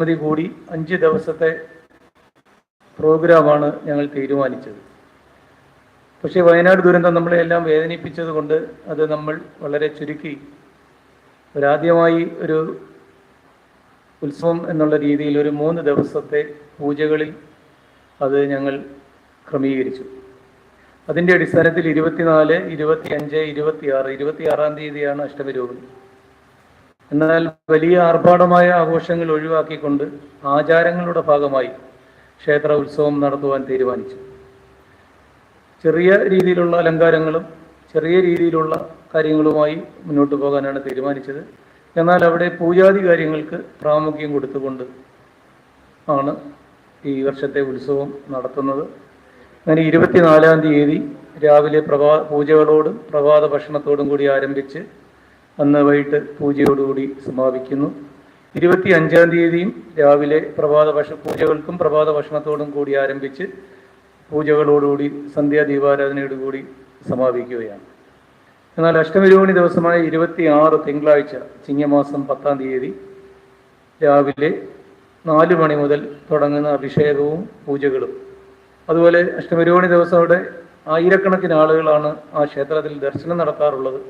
സമിതി കൂടി അഞ്ച് ദിവസത്തെ പ്രോഗ്രാമാണ് ഞങ്ങൾ തീരുമാനിച്ചത്. പക്ഷേ വയനാട് ദുരന്തം നമ്മളെ എല്ലാം വേദനിപ്പിച്ചത് കൊണ്ട് അത് നമ്മൾ വളരെ ചുരുക്കി ഒരാദ്യമായി ഒരു ഉത്സവം എന്നുള്ള രീതിയിൽ ഒരു മൂന്ന് ദിവസത്തെ പൂജകളിൽ അത് ഞങ്ങൾ ക്രമീകരിച്ചു. അതിന്റെ അടിസ്ഥാനത്തിൽ ഇരുപത്തിനാല് ഇരുപത്തിയഞ്ച് ഇരുപത്തിയാറ് ഇരുപത്തിയാറാം തീയതിയാണ് അഷ്ടമിരോഹിണി എന്നാൽ വലിയ ആർഭാടമായ ആഘോഷങ്ങൾ ഒഴിവാക്കിക്കൊണ്ട് ആചാരങ്ങളുടെ ഭാഗമായി ക്ഷേത്ര ഉത്സവം നടത്തുവാൻ തീരുമാനിച്ചു. ചെറിയ രീതിയിലുള്ള അലങ്കാരങ്ങളും ചെറിയ രീതിയിലുള്ള കാര്യങ്ങളുമായി മുന്നോട്ട് പോകാനാണ് തീരുമാനിച്ചത്. എന്നാൽ അവിടെ പൂജാതി കാര്യങ്ങൾക്ക് പ്രാമുഖ്യം കൊടുത്തുകൊണ്ട് ആണ് ഈ വർഷത്തെ ഉത്സവം നടത്തുന്നത്. അങ്ങനെ ഇരുപത്തിനാലാം തീയതി രാവിലെ പ്രഭാ പൂജകളോടും പ്രഭാത ഭക്ഷണത്തോടും കൂടി ആരംഭിച്ച് അന്ന് വൈകിട്ട് പൂജയോടുകൂടി സമാപിക്കുന്നു. ഇരുപത്തി അഞ്ചാം തീയതിയും രാവിലെ പ്രഭാത ഭക്ഷ പൂജകൾക്കും പ്രഭാത ഭക്ഷണത്തോടും കൂടി ആരംഭിച്ച് പൂജകളോടുകൂടി സന്ധ്യാ ദീപാരാധനയോടുകൂടി സമാപിക്കുകയാണ്. എന്നാൽ അഷ്ടമിരോഹിണി ദിവസമായ ഇരുപത്തി ആറ് തിങ്കളാഴ്ച ചിങ്ങമാസം പത്താം തീയതി രാവിലെ നാല് മണി മുതൽ തുടങ്ങുന്ന അഭിഷേകവും പൂജകളും. അതുപോലെ അഷ്ടമിരോഹിണി ദിവസം അവിടെ ആയിരക്കണക്കിന് ആളുകളാണ് ആ ക്ഷേത്രത്തിൽ ദർശനം നടത്താറുള്ളത്.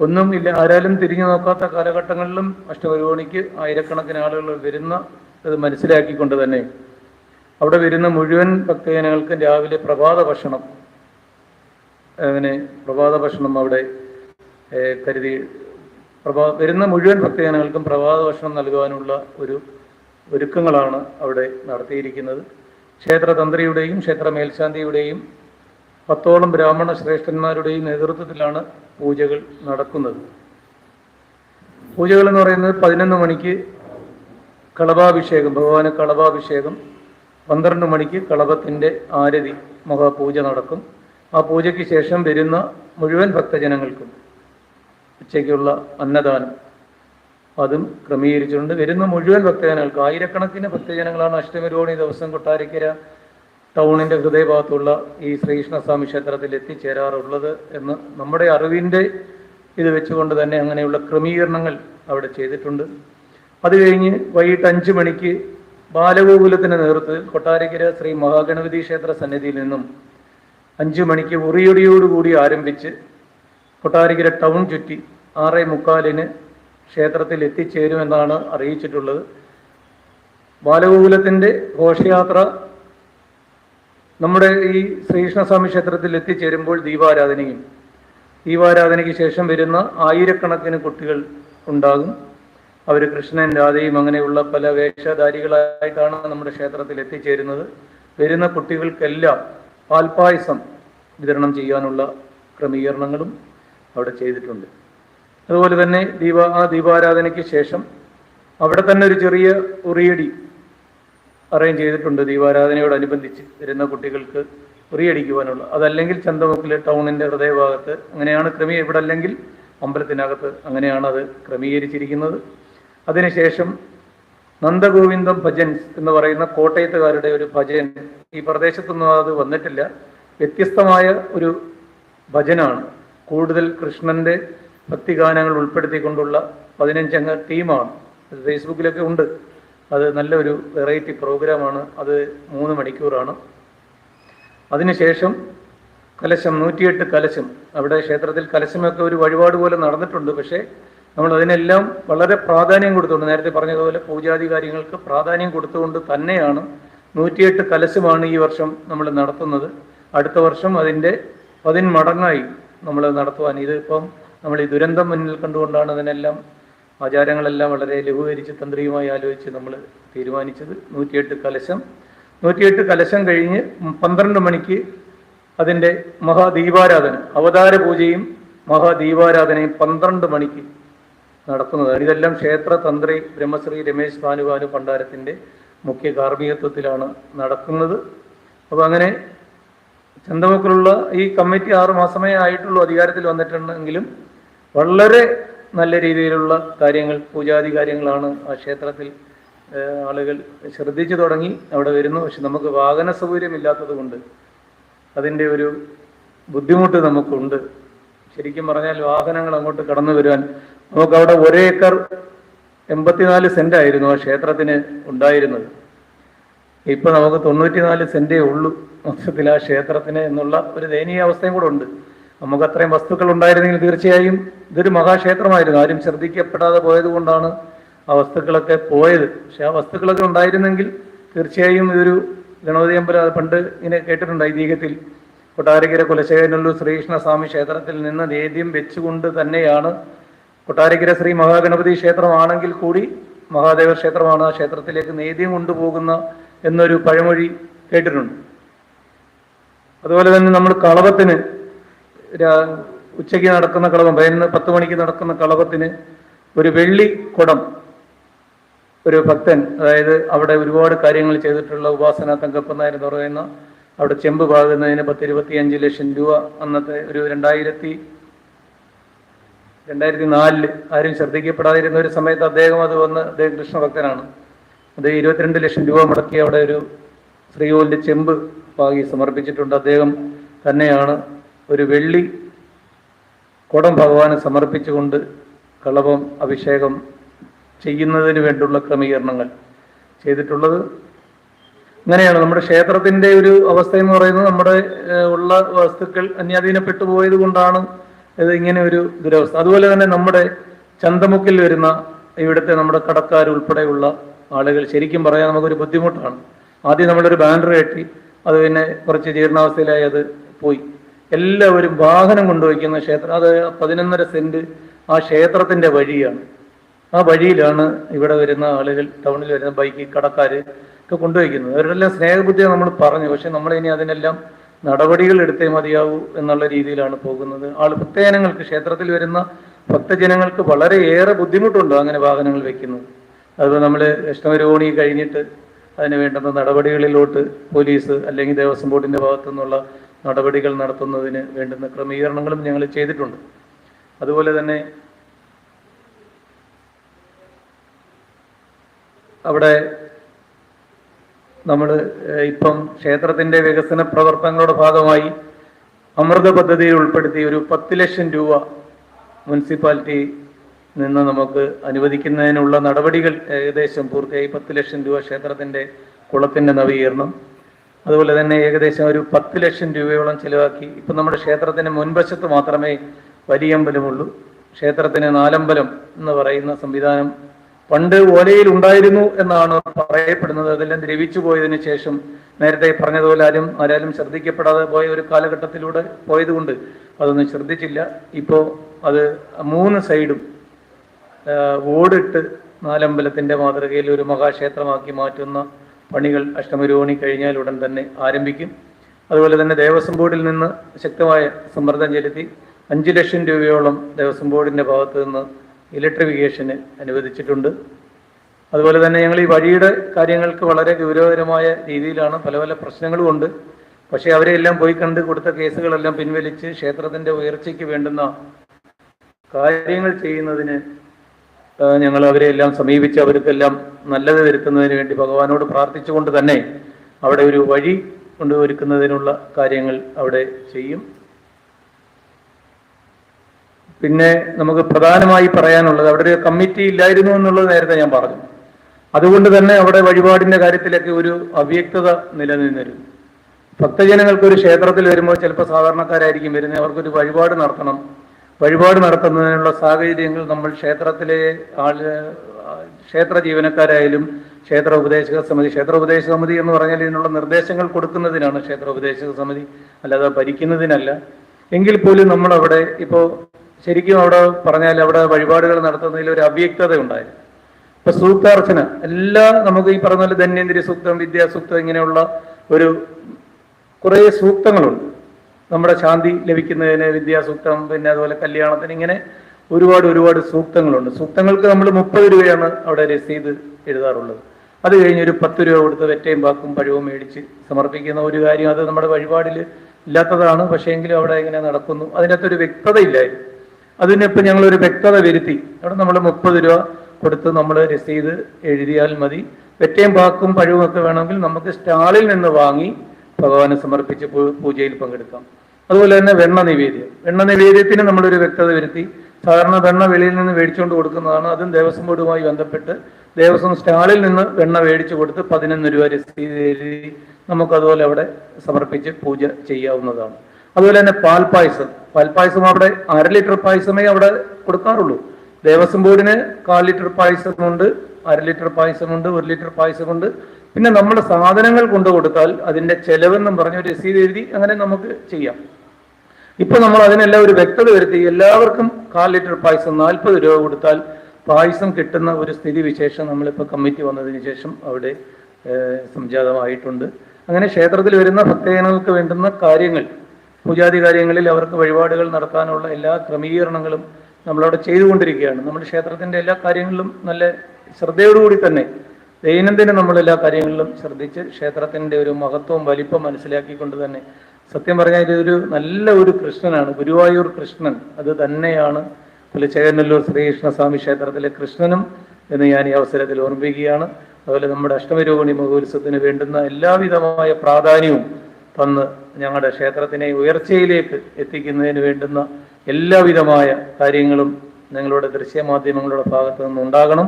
ഒന്നും ഇല്ല ആരാലും തിരിഞ്ഞു നോക്കാത്ത കാലഘട്ടങ്ങളിലും അഷ്ടപരിപണിക്ക് ആയിരക്കണക്കിന് ആളുകൾ വരുന്ന അത് മനസ്സിലാക്കിക്കൊണ്ട് തന്നെ അവിടെ വരുന്ന മുഴുവൻ ഭക്തജനങ്ങൾക്കും രാവിലെ പ്രഭാത ഭക്ഷണം. അങ്ങനെ പ്രഭാത ഭക്ഷണം അവിടെ കരുതി പ്രഭാ വരുന്ന മുഴുവൻ ഭക്തജനങ്ങൾക്കും പ്രഭാത ഭക്ഷണം നൽകുവാനുള്ള ഒരു ഒരുക്കങ്ങളാണ് അവിടെ നടത്തിയിരിക്കുന്നത്. ക്ഷേത്രതന്ത്രിയുടെയും ക്ഷേത്ര മേൽശാന്തിയുടെയും പത്തോളം ബ്രാഹ്മണ ശ്രേഷ്ഠന്മാരുടെയും നേതൃത്വത്തിലാണ് പൂജകൾ നടക്കുന്നത്. പൂജകൾ എന്ന് പറയുന്നത് പതിനൊന്ന് മണിക്ക് കളഭാഭിഷേകം ഭഗവാന് കളഭാഭിഷേകം പന്ത്രണ്ട് മണിക്ക് കളഭത്തിന്റെ ആരതി മഹാപൂജ നടക്കും. ആ പൂജയ്ക്ക് ശേഷം വരുന്ന മുഴുവൻ ഭക്തജനങ്ങൾക്കും ഉച്ചയ്ക്കുള്ള അന്നദാനം. അതും ക്രമീകരിച്ചിട്ടുണ്ട്. വരുന്ന മുഴുവൻ ഭക്തജനങ്ങൾക്ക് ആയിരക്കണക്കിന് ഭക്തജനങ്ങളാണ് അഷ്ടമിരോണി ദിവസം കൊട്ടാരക്കര ടൗണിന്റെ ഹൃദയഭാഗത്തുള്ള ഈ ശ്രീകൃഷ്ണസ്വാമി ക്ഷേത്രത്തിൽ എത്തിച്ചേരാറുള്ളത് എന്ന് നമ്മുടെ അറിവിന്റെ ഇത് വെച്ചുകൊണ്ട് തന്നെ അങ്ങനെയുള്ള ക്രമീകരണങ്ങൾ അവിടെ ചെയ്തിട്ടുണ്ട്. അത് കഴിഞ്ഞ് വൈകിട്ട് അഞ്ച് മണിക്ക് ബാലഗോകുലത്തിന്റെ നേതൃത്വത്തിൽ കൊട്ടാരക്കര ശ്രീ മഹാഗണപതി ക്ഷേത്ര സന്നിധിയിൽ നിന്നും അഞ്ച് മണിക്ക് ഉറിയൊടിയോടുകൂടി ആരംഭിച്ച് കൊട്ടാരക്കര ടൗൺ ചുറ്റി ആറേ മുക്കാലിന് ക്ഷേത്രത്തിൽ എത്തിച്ചേരുമെന്നാണ് അറിയിച്ചിട്ടുള്ളത്. ബാലഗോകുലത്തിന്റെ ഘോഷയാത്ര നമ്മുടെ ഈ ശ്രീകൃഷ്ണസ്വാമി ക്ഷേത്രത്തിൽ എത്തിച്ചേരുമ്പോൾ ദീപാരാധനയും ദീപാരാധനയ്ക്ക് ശേഷം വരുന്ന ആയിരക്കണക്കിന് കുട്ടികൾ ഉണ്ടാകും. അവർ കൃഷ്ണൻ രാധയും അങ്ങനെയുള്ള പല വേഷധാരികളായിട്ടാണ് നമ്മുടെ ക്ഷേത്രത്തിൽ എത്തിച്ചേരുന്നത്. വരുന്ന കുട്ടികൾക്കെല്ലാം പാൽപ്പായസം വിതരണം ചെയ്യാനുള്ള ക്രമീകരണങ്ങളും അവിടെ ചെയ്തിട്ടുണ്ട്. അതുപോലെ തന്നെ ദീപ ആ ദീപാരാധനയ്ക്ക് ശേഷം അവിടെ തന്നെ ഒരു ചെറിയ ഉറിയടി അറേഞ്ച് ചെയ്തിട്ടുണ്ട് ദീപാരാധനയോടനുബന്ധിച്ച് വരുന്ന കുട്ടികൾക്ക് ഉറിയടിക്കുവാനുള്ള അതല്ലെങ്കിൽ ചന്തമുക്കിലെ ടൗണിന്റെ ഹൃദയഭാഗത്ത് അങ്ങനെയാണ് ക്രമീ ഇവിടെ അല്ലെങ്കിൽ അമ്പലത്തിനകത്ത് അങ്ങനെയാണ് അത് ക്രമീകരിച്ചിരിക്കുന്നത്. അതിനുശേഷം നന്ദഗോവിന്ദം ഭജൻസ് എന്ന് പറയുന്ന കോട്ടയത്തുകാരുടെ ഒരു ഭജൻ ഈ പ്രദേശത്തൊന്നും അത് വന്നിട്ടില്ല. വ്യത്യസ്തമായ ഒരു ഭജനാണ്. കൂടുതൽ കൃഷ്ണന്റെ ഭക്തിഗാനങ്ങൾ ഉൾപ്പെടുത്തിക്കൊണ്ടുള്ള പതിനഞ്ചംഗ ടീമാണ്. ഫേസ്ബുക്കിലൊക്കെ ഉണ്ട്. അത് നല്ലൊരു വെറൈറ്റി പ്രോഗ്രാമാണ് അത് മൂന്ന് മണിക്കൂറാണ്. അതിനുശേഷം കലശം നൂറ്റിയെട്ട് കലശം. അവിടെ ക്ഷേത്രത്തിൽ കലശമൊക്കെ ഒരു വഴിപാട് പോലെ നടന്നിട്ടുണ്ട്. പക്ഷേ നമ്മൾ അതിനെല്ലാം വളരെ പ്രാധാന്യം കൊടുത്തുകൊണ്ട് നേരത്തെ പറഞ്ഞതുപോലെ പൂജാതി കാര്യങ്ങൾക്ക് പ്രാധാന്യം കൊടുത്തുകൊണ്ട് തന്നെയാണ് നൂറ്റിയെട്ട് കലശമാണ് ഈ വർഷം നമ്മൾ നടത്തുന്നത്. അടുത്ത വർഷം അതിന്റെ പതിന്മടങ്ങായി നമ്മൾ നടത്തുവാൻ. ഇതിപ്പം നമ്മൾ ഈ ദുരന്തം മുന്നിൽ കണ്ടുകൊണ്ടാണ് അതിനെല്ലാം ആചാരങ്ങളെല്ലാം വളരെ ലഘൂകരിച്ച് തന്ത്രിയുമായി ആലോചിച്ച് നമ്മൾ തീരുമാനിച്ചത്. നൂറ്റിയെട്ട് കലശം. നൂറ്റിയെട്ട് കലശം കഴിഞ്ഞ് പന്ത്രണ്ട് മണിക്ക് അതിന്റെ മഹാദീപാരാധന അവതാര പൂജയും മഹാദീപാരാധനയും പന്ത്രണ്ട് മണിക്ക് നടക്കുന്നതാണ് ഇതെല്ലാം ക്ഷേത്ര തന്ത്രി ബ്രഹ്മശ്രീ രമേശ് ഭാനുഭാനു ഭണ്ഡാരത്തിന്റെ മുഖ്യ കാർമ്മികത്വത്തിലാണ് നടക്കുന്നത്. അപ്പോൾ അങ്ങനെ ചന്തമുക്കിലുള്ള ഈ കമ്മിറ്റി ആറ് മാസമേ ആയിട്ടുള്ളൂ അധികാരത്തിൽ വന്നിട്ടുണ്ടെങ്കിലും വളരെ നല്ല രീതിയിലുള്ള കാര്യങ്ങൾ പൂജാതി കാര്യങ്ങളാണ് ആ ക്ഷേത്രത്തിൽ ആളുകൾ ശ്രദ്ധിച്ചു തുടങ്ങി അവിടെ വരുന്നു. പക്ഷെ നമുക്ക് വാഹന സൗകര്യമില്ലാത്തത് കൊണ്ട് അതിന്റെ ഒരു ബുദ്ധിമുട്ട് നമുക്കുണ്ട്. ശരിക്കും പറഞ്ഞാൽ വാഹനങ്ങൾ അങ്ങോട്ട് കടന്നു വരുവാൻ നമുക്ക് അവിടെ ഒരേക്കർ എൺപത്തിനാല് സെന്റ് ആയിരുന്നു ആ ക്ഷേത്രത്തിന് ഉണ്ടായിരുന്നത്. ഇപ്പൊ നമുക്ക് തൊണ്ണൂറ്റിനാല് സെന്റേ ഉള്ളൂ മൊത്തത്തിൽ ആ ക്ഷേത്രത്തിന് എന്നുള്ള ഒരു ദയനീയ അവസ്ഥയും കൂടെ ഉണ്ട്. നമുക്ക് അത്രയും വസ്തുക്കൾ ഉണ്ടായിരുന്നെങ്കിൽ തീർച്ചയായും ഇതൊരു മഹാക്ഷേത്രമായിരുന്നു. ആരും ശ്രദ്ധിക്കപ്പെടാതെ പോയത് കൊണ്ടാണ് ആ വസ്തുക്കളൊക്കെ പോയത്. പക്ഷെ ആ വസ്തുക്കളൊക്കെ ഉണ്ടായിരുന്നെങ്കിൽ തീർച്ചയായും ഇതൊരു ഗണപതി അമ്പലം പണ്ട് ഇങ്ങനെ കേട്ടിട്ടുണ്ട് ഐതിഹ്യത്തിൽ. കൊട്ടാരക്കര കുലശേഖരനുള്ളൂർ ശ്രീകൃഷ്ണസ്വാമി ക്ഷേത്രത്തിൽ നിന്ന് നേദ്യം വെച്ചുകൊണ്ട് തന്നെയാണ് കൊട്ടാരക്കര ശ്രീ മഹാഗണപതി ക്ഷേത്രമാണെങ്കിൽ കൂടി മഹാദേവ ക്ഷേത്രമാണ് ആ ക്ഷേത്രത്തിലേക്ക് നേദ്യം കൊണ്ടുപോകുന്ന എന്നൊരു പഴമൊഴി കേട്ടിട്ടുണ്ട്. അതുപോലെ തന്നെ നമ്മൾ കളവത്തിന് ഉച്ചയ്ക്ക് നടക്കുന്ന കളവം പതിനൊന്ന് പത്ത് മണിക്ക് നടക്കുന്ന കളവത്തിന് ഒരു വെള്ളി കുടം ഒരു ഭക്തൻ അതായത് അവിടെ ഒരുപാട് കാര്യങ്ങൾ ചെയ്തിട്ടുള്ള ഉപാസന തങ്കപ്പൻ നായർ എന്ന് അവിടെ ചെമ്പ് പാകുന്നതിന് പത്ത് ഇരുപത്തിയഞ്ച് ലക്ഷം രൂപ അന്നത്തെ ഒരു രണ്ടായിരത്തി രണ്ടായിരത്തി നാലിൽ ആരും ശ്രദ്ധിക്കപ്പെടാതിരുന്ന ഒരു സമയത്ത് അദ്ദേഹം അത് വന്ന് അദ്ദേഹം കൃഷ്ണഭക്തനാണ്. അത് ഇരുപത്തിരണ്ട് ലക്ഷം രൂപ മുടക്കി അവിടെ ഒരു ശ്രീകോവിലിന്റെ ചെമ്പ് പാകി സമർപ്പിച്ചിട്ടുണ്ട്. അദ്ദേഹം തന്നെയാണ് ഒരു വെള്ളി കുടം ഭഗവാന് സമർപ്പിച്ചുകൊണ്ട് കളഭം അഭിഷേകം ചെയ്യുന്നതിന് വേണ്ടിയുള്ള ക്രമീകരണങ്ങൾ ചെയ്തിട്ടുള്ളത്. അങ്ങനെയാണ് നമ്മുടെ ക്ഷേത്രത്തിന്റെ ഒരു അവസ്ഥ എന്ന് പറയുന്നത് നമ്മുടെ ഉള്ള വസ്തുക്കൾ അന്യാധീനപ്പെട്ടു പോയത് കൊണ്ടാണ് ഇത് ഇങ്ങനെ ഒരു ദുരവസ്ഥ. അതുപോലെ തന്നെ നമ്മുടെ ചന്തമുക്കിൽ വരുന്ന ഇവിടുത്തെ നമ്മുടെ കടക്കാർ ഉൾപ്പെടെയുള്ള ആളുകൾ ശരിക്കും പറയാൻ നമുക്കൊരു ബുദ്ധിമുട്ടാണ്. ആദ്യം നമ്മളൊരു ബാനർ കെട്ടി അത് പിന്നെ കുറച്ച് ജീർണാവസ്ഥയിലായി അത് പോയി. എല്ലാവരും വാഹനം കൊണ്ടുവയ്ക്കുന്ന ക്ഷേത്രം അത് പതിനൊന്നര സെന്റ് ആ ക്ഷേത്രത്തിന്റെ വഴിയാണ്. ആ വഴിയിലാണ് ഇവിടെ വരുന്ന ആളുകൾ ടൗണിൽ വരുന്ന ബൈക്ക് കടക്കാര് ഒക്കെ കൊണ്ടുവയ്ക്കുന്നത് അവരെല്ലാം സ്നേഹബുദ്ധിയാണ് നമ്മൾ പറഞ്ഞു. പക്ഷെ നമ്മൾ ഇനി അതിനെല്ലാം നടപടികൾ എടുത്തേ മതിയാവൂ എന്നുള്ള രീതിയിലാണ് പോകുന്നത്. ആൾ ഭക്തജനങ്ങൾക്ക് ക്ഷേത്രത്തിൽ വരുന്ന ഭക്തജനങ്ങൾക്ക് വളരെയേറെ ബുദ്ധിമുട്ടുണ്ട് അങ്ങനെ വാഹനങ്ങൾ വെക്കുന്നത്. അതുപോലെ നമ്മൾ കൃഷ്ണവരോണി കഴിഞ്ഞിട്ട് അതിന് വേണ്ടുന്ന നടപടികളിലോട്ട് പോലീസ് അല്ലെങ്കിൽ ദേവസ്വം ബോർഡിന്റെ ഭാഗത്തു നിന്നുള്ള നടപടികൾ നടത്തുന്നതിന് വേണ്ടുന്ന ക്രമീകരണങ്ങളും ഞങ്ങൾ ചെയ്തിട്ടുണ്ട്. അതുപോലെ തന്നെ അവിടെ നമ്മൾ ഇപ്പം ക്ഷേത്രത്തിന്റെ വികസന പ്രവർത്തനങ്ങളുടെ ഭാഗമായി അമൃത പദ്ധതിയിൽ ഉൾപ്പെടുത്തി ഒരു പത്ത് ലക്ഷം രൂപ മുനിസിപ്പാലിറ്റി നിന്ന് നമുക്ക് അനുവദിക്കുന്നതിനുള്ള നടപടികൾ ഏകദേശം പൂർത്തിയായി. പത്ത് ലക്ഷം രൂപ ക്ഷേത്രത്തിന്റെ കുളത്തിന്റെ നവീകരണം അതുപോലെ തന്നെ ഏകദേശം ഒരു പത്ത് ലക്ഷം രൂപയോളം ചിലവാക്കി. ഇപ്പം നമ്മുടെ ക്ഷേത്രത്തിന് മുൻവശത്ത് മാത്രമേ വലിയ അമ്പലമുള്ളൂ ക്ഷേത്രത്തിന് നാലമ്പലം എന്ന് പറയുന്ന സംവിധാനം പണ്ട് ഓലയിൽ ഉണ്ടായിരുന്നു എന്നാണ് പറയപ്പെടുന്നത്. അതെല്ലാം ദ്രവിച്ചു പോയതിനു ശേഷം നേരത്തെ പറഞ്ഞതുപോലെ ആരും ആരാലും ശ്രദ്ധിക്കപ്പെടാതെ പോയ ഒരു കാലഘട്ടത്തിലൂടെ പോയതുകൊണ്ട് അതൊന്നും ശ്രദ്ധിച്ചില്ല. ഇപ്പോൾ അത് മൂന്ന് സൈഡും ഓടിട്ട് നാലമ്പലത്തിന്റെ മാതൃകയിൽ ഒരു മഹാക്ഷേത്രമാക്കി മാറ്റുന്ന പണികൾ അഷ്ടമരോണി കഴിഞ്ഞാൽ ഉടൻ തന്നെ ആരംഭിക്കും. അതുപോലെ തന്നെ ദേവസ്വം ബോർഡിൽ നിന്ന് ശക്തമായ സമ്മർദ്ദം ചെലുത്തി അഞ്ച് ലക്ഷം രൂപയോളം ദേവസ്വം ബോർഡിന്റെ ഭാഗത്ത് നിന്ന് ഇലക്ട്രിഫിക്കേഷന് അനുവദിച്ചിട്ടുണ്ട്. അതുപോലെ തന്നെ ഞങ്ങൾ ഈ വഴിയുടെ കാര്യങ്ങൾക്ക് വളരെ ഗൗരവകരമായ രീതിയിലാണ് പല പല പ്രശ്നങ്ങളും ഉണ്ട്. പക്ഷേ അവരെല്ലാം പോയി കണ്ട് കൊടുത്ത കേസുകളെല്ലാം പിൻവലിച്ച് ക്ഷേത്രത്തിന്റെ ഉയർച്ചയ്ക്ക് വേണ്ടുന്ന കാര്യങ്ങൾ ചെയ്യുന്നതിന് ആ, അവരെ എല്ലാം സമീപിച്ച് അവർക്കെല്ലാം നല്ലത് വരുത്തുന്നതിന് വേണ്ടി ഭഗവാനോട് പ്രാർത്ഥിച്ചുകൊണ്ട് തന്നെ അവിടെ ഒരു വഴി കൊണ്ടുവരുന്നതിനുള്ള കാര്യങ്ങൾ അവിടെ ചെയ്യും. പിന്നെ നമുക്ക് പ്രധാനമായി പറയാനുള്ളത് അവിടെ ഒരു കമ്മിറ്റി ഇല്ലായിരുന്നു എന്നുള്ളത് നേരത്തെ ഞാൻ പറഞ്ഞു. അതുകൊണ്ട് തന്നെ അവിടെ വഴിപാടിന്റെ കാര്യത്തിലൊക്കെ ഒരു അവ്യക്തത നിലനിന്നിരുന്നു. ഭക്തജനങ്ങൾക്ക് ഒരു ക്ഷേത്രത്തിൽ വരുമ്പോൾ ചിലപ്പോൾ സാധാരണക്കാരായിരിക്കും വരുന്നത് അവർക്കൊരു വഴിപാട് നടത്തണം. വഴിപാട് നടത്തുന്നതിനുള്ള സാഹചര്യങ്ങൾ നമ്മൾ ക്ഷേത്രത്തിലെ ആൾ ക്ഷേത്ര ജീവനക്കാരായാലും ക്ഷേത്ര ഉപദേശക സമിതി ക്ഷേത്ര ഉപദേശക സമിതി എന്ന് പറഞ്ഞാൽ ഇതിനുള്ള നിർദ്ദേശങ്ങൾ കൊടുക്കുന്നതിനാണ് ക്ഷേത്ര ഉപദേശക സമിതി. അല്ലാതെ ഭരിക്കുന്നതിനല്ല. എങ്കിൽ പോലും നമ്മൾ അവിടെ ഇപ്പോൾ ശരിക്കും അവിടെ പറഞ്ഞാൽ അവിടെ വഴിപാടുകൾ നടത്തുന്നതിൽ ഒരു അവ്യക്തത ഉണ്ടായിരുന്നു. ഇപ്പൊ സൂക്താർച്ചന എല്ലാ നമുക്ക് ഈ പറഞ്ഞ പോലെ ധന്യേന്ദ്രിയ സൂക്തം വിദ്യാസൂക്തം ഇങ്ങനെയുള്ള ഒരു കുറേ സൂക്തങ്ങളുണ്ട്. നമ്മുടെ ശാന്തി ലഭിക്കുന്നതിന് വിദ്യാസൂക്തം പിന്നെ അതുപോലെ കല്യാണത്തിന് ഇങ്ങനെ ഒരുപാട് ഒരുപാട് സൂക്തങ്ങളുണ്ട്. സൂക്തങ്ങൾക്ക് നമ്മൾ മുപ്പത് രൂപയാണ് അവിടെ രസീത് എഴുതാറുള്ളത്. അത് കഴിഞ്ഞ് ഒരു പത്ത് രൂപ കൊടുത്ത് വെറ്റയും പാക്കും പഴവും മേടിച്ച് സമർപ്പിക്കുന്ന ഒരു കാര്യം അത് നമ്മുടെ വഴിപാടിൽ ഇല്ലാത്തതാണ്. പക്ഷേ എങ്കിലും അവിടെ ഇങ്ങനെ നടക്കുന്നു. അതിനകത്തൊരു വ്യക്തത ഇല്ലായിരുന്നു അതിനിപ്പോൾ ഞങ്ങളൊരു വ്യക്തത വരുത്തി. അവിടെ നമ്മൾ മുപ്പത് രൂപ കൊടുത്ത് നമ്മൾ രസീത് എഴുതിയാൽ മതി. വെറ്റയും പാക്കും പഴവും ഒക്കെ വേണമെങ്കിൽ നമുക്ക് സ്റ്റാളിൽ നിന്ന് വാങ്ങി ഭഗവാന് സമർപ്പിച്ച് പൂജയിൽ പങ്കെടുക്കാം. അതുപോലെ തന്നെ വെണ്ണ നിവേദ്യം. വെണ്ണ നിവേദ്യത്തിന് നമ്മളൊരു വ്യക്തത വരുത്തി. സാധാരണ വെണ്ണ വെളിയിൽ നിന്ന് മേടിച്ചുകൊണ്ട് കൊടുക്കുന്നതാണ്. അതും ദേവസ്വം ബോർഡുമായി ബന്ധപ്പെട്ട് ദേവസ്വം സ്റ്റാളിൽ നിന്ന് വെണ്ണ മേടിച്ചു കൊടുത്ത് പതിനൊന്ന് രൂപ രസീതി നമുക്ക് അതുപോലെ അവിടെ സമർപ്പിച്ച് പൂജ ചെയ്യാവുന്നതാണ്. അതുപോലെ തന്നെ പാൽപായസം പാൽപായസം അവിടെ അര ലിറ്റർ പായസമേ അവിടെ കൊടുക്കാറുള്ളൂ. ദേവസ്വം ബോർഡിന് കാൽ ലിറ്റർ പായസമുണ്ട് അര ലിറ്റർ പായസമുണ്ട് ഒരു ലിറ്റർ പായസമുണ്ട്. പിന്നെ നമ്മൾ സാധനങ്ങൾ കൊണ്ടു കൊടുത്താൽ അതിന്റെ ചെലവെന്നും പറഞ്ഞ് ഒരു രസീത് എഴുതി അങ്ങനെ നമുക്ക് ചെയ്യാം. ഇപ്പൊ നമ്മൾ അതിനെല്ലാം ഒരു വ്യക്തത വരുത്തി. എല്ലാവർക്കും കാൽ ലിറ്റർ പായസം നാൽപ്പത് രൂപ കൊടുത്താൽ പായസം കിട്ടുന്ന ഒരു സ്ഥിതി വിശേഷം നമ്മളിപ്പോൾ കമ്മിറ്റി വന്നതിന് ശേഷം അവിടെ സംജാതമായിട്ടുണ്ട്. അങ്ങനെ ക്ഷേത്രത്തിൽ വരുന്ന ഭക്തജനങ്ങൾക്ക് വേണ്ടുന്ന കാര്യങ്ങൾ പൂജാതി കാര്യങ്ങളിൽ അവർക്ക് വഴിപാടുകൾ നടത്താനുള്ള എല്ലാ ക്രമീകരണങ്ങളും നമ്മളവിടെ ചെയ്തുകൊണ്ടിരിക്കുകയാണ്. നമ്മുടെ ക്ഷേത്രത്തിന്റെ എല്ലാ കാര്യങ്ങളിലും നല്ല ശ്രദ്ധയോടുകൂടി തന്നെ ദൈനംദിനം നമ്മൾ എല്ലാ കാര്യങ്ങളിലും ശ്രദ്ധിച്ച് ക്ഷേത്രത്തിന്റെ ഒരു മഹത്വം വലിപ്പം മനസ്സിലാക്കിക്കൊണ്ട് തന്നെ സത്യം പറഞ്ഞാൽ ഇതൊരു നല്ല ഒരു കൃഷ്ണനാണ് ഗുരുവായൂർ കൃഷ്ണൻ. അത് തന്നെയാണ് പുലിച്ചേകനല്ലൂർ ശ്രീകൃഷ്ണസ്വാമി ക്ഷേത്രത്തിലെ കൃഷ്ണനും എന്ന് ഞാൻ ഈ അവസരത്തിൽ ഓർമ്മിക്കുകയാണ് അതുപോലെ നമ്മുടെ അഷ്ടമരോഹിണി മഹോത്സവത്തിന് വേണ്ടുന്ന എല്ലാവിധമായ പ്രാധാന്യവും തന്ന് ഞങ്ങളുടെ ക്ഷേത്രത്തിനെ ഉയർച്ചയിലേക്ക് എത്തിക്കുന്നതിന് വേണ്ടുന്ന എല്ലാവിധമായ കാര്യങ്ങളും നിങ്ങളുടെ ദൃശ്യമാധ്യമങ്ങളുടെ ഭാഗത്തു നിന്നുണ്ടാകണം.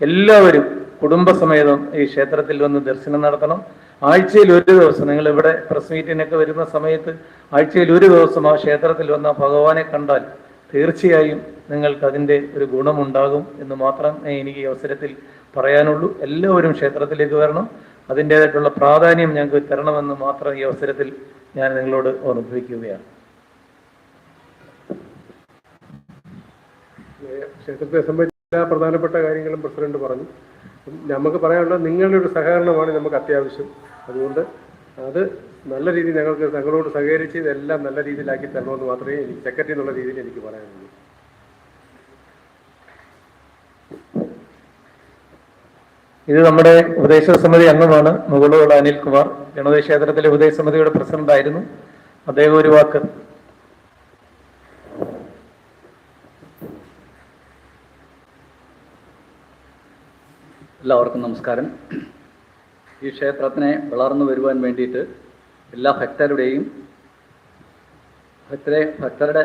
എല്ലാവരും കുടുംബസമേതം ഈ ക്ഷേത്രത്തിൽ വന്ന് ദർശനം നടത്തണം. ആഴ്ചയിൽ ഒരു ദിവസം നിങ്ങൾ ഇവിടെ പ്രസ് മീറ്റിനൊക്കെ വരുന്ന സമയത്ത് ആഴ്ചയിൽ ഒരു ദിവസം ആ ക്ഷേത്രത്തിൽ വന്ന ഭഗവാനെ കണ്ടാൽ തീർച്ചയായും നിങ്ങൾക്ക് അതിന്റെ ഒരു ഗുണമുണ്ടാകും എന്ന് മാത്രമേ എനിക്ക് ഈ അവസരത്തിൽ പറയാനുള്ളൂ. എല്ലാവരും ക്ഷേത്രത്തിലേക്ക് വരണം. അതിന്റേതായിട്ടുള്ള പ്രാധാന്യം ഞങ്ങൾക്ക് തരണമെന്ന് മാത്രം ഈ അവസരത്തിൽ ഞാൻ നിങ്ങളോട് ഓർമ്മിപ്പിക്കുകയാണ്. ക്ഷേത്രത്തെ സംബന്ധിച്ച എല്ലാ പ്രധാനപ്പെട്ട കാര്യങ്ങളും പ്രസിഡന്റ് പറഞ്ഞു. നമുക്ക് പറയാനുള്ളത് നിങ്ങളുടെ ഒരു സഹകരണമാണ് നമുക്ക് അത്യാവശ്യം. അതുകൊണ്ട് അത് നല്ല രീതിയിൽ ഞങ്ങൾക്ക് ഞങ്ങളോട് സഹകരിച്ച് ഇതെല്ലാം നല്ല രീതിയിലാക്കി തരണമെന്ന് മാത്രമേ എനിക്ക് സെക്രട്ടറി എന്നുള്ള രീതിയിൽ എനിക്ക് പറയാനുള്ളൂ. ഇത് നമ്മുടെ ഉപദേശ സമിതി അംഗമാണ് മുകളുള്ള അനിൽകുമാർ. ഗണപതി ക്ഷേത്രത്തിലെ ഉപദേശ സമിതിയുടെ പ്രസിഡന്റ് ആയിരുന്നു അദ്ദേഹം ഒരു വാക്ക് എല്ലാവർക്കും നമസ്കാരം. ഈ ക്ഷേത്രത്തിനെ വളർന്നു വരുവാൻ വേണ്ടിയിട്ട് എല്ലാ ഭക്തരുടെയും ഭക്തരെ ഭക്തരുടെ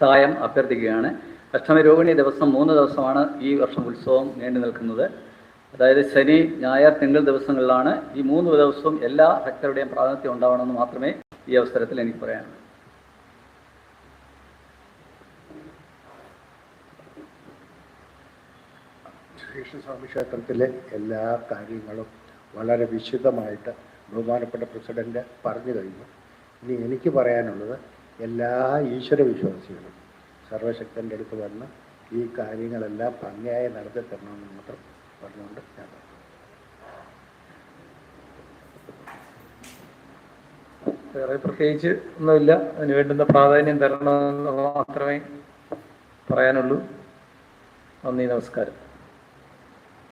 സഹായം അഭ്യർത്ഥിക്കുകയാണ്. അഷ്ടമി രോഹിണി ദിവസം മൂന്ന് ദിവസമാണ് ഈ വർഷം ഉത്സവം നീണ്ടു നിൽക്കുന്നത്. അതായത് ശനി ഞായർ തിങ്കൾ ദിവസങ്ങളിലാണ് ഈ മൂന്ന് ദിവസവും എല്ലാ ഭക്തരുടെയും പ്രാതിനിധ്യം ഉണ്ടാവണമെന്ന് മാത്രമേ ഈ അവസരത്തിൽ എനിക്ക് പറയാനുള്ളൂ. ശ്രീകൃഷ്ണസ്വാമി ക്ഷേത്രത്തിലെ എല്ലാ കാര്യങ്ങളും വളരെ വിശദമായിട്ട് ബഹുമാനപ്പെട്ട പ്രസിഡന്റ് പറഞ്ഞു കഴിഞ്ഞു. ഇനി എനിക്ക് പറയാനുള്ളത് എല്ലാ ഈശ്വര വിശ്വാസികളും സർവശക്തന്റെ അടുത്ത് വന്ന് ഈ കാര്യങ്ങളെല്ലാം ഭംഗിയായി നടത്തി തരണമെന്ന് മാത്രം പറഞ്ഞുകൊണ്ട് ഞാൻ പറഞ്ഞു വേറെ പ്രത്യേകിച്ച് ഒന്നുമില്ല. അതിന് വേണ്ടുന്ന പ്രാധാന്യം തരണമെന്ന് മാത്രമേ പറയാനുള്ളൂ. നന്ദി നമസ്കാരം.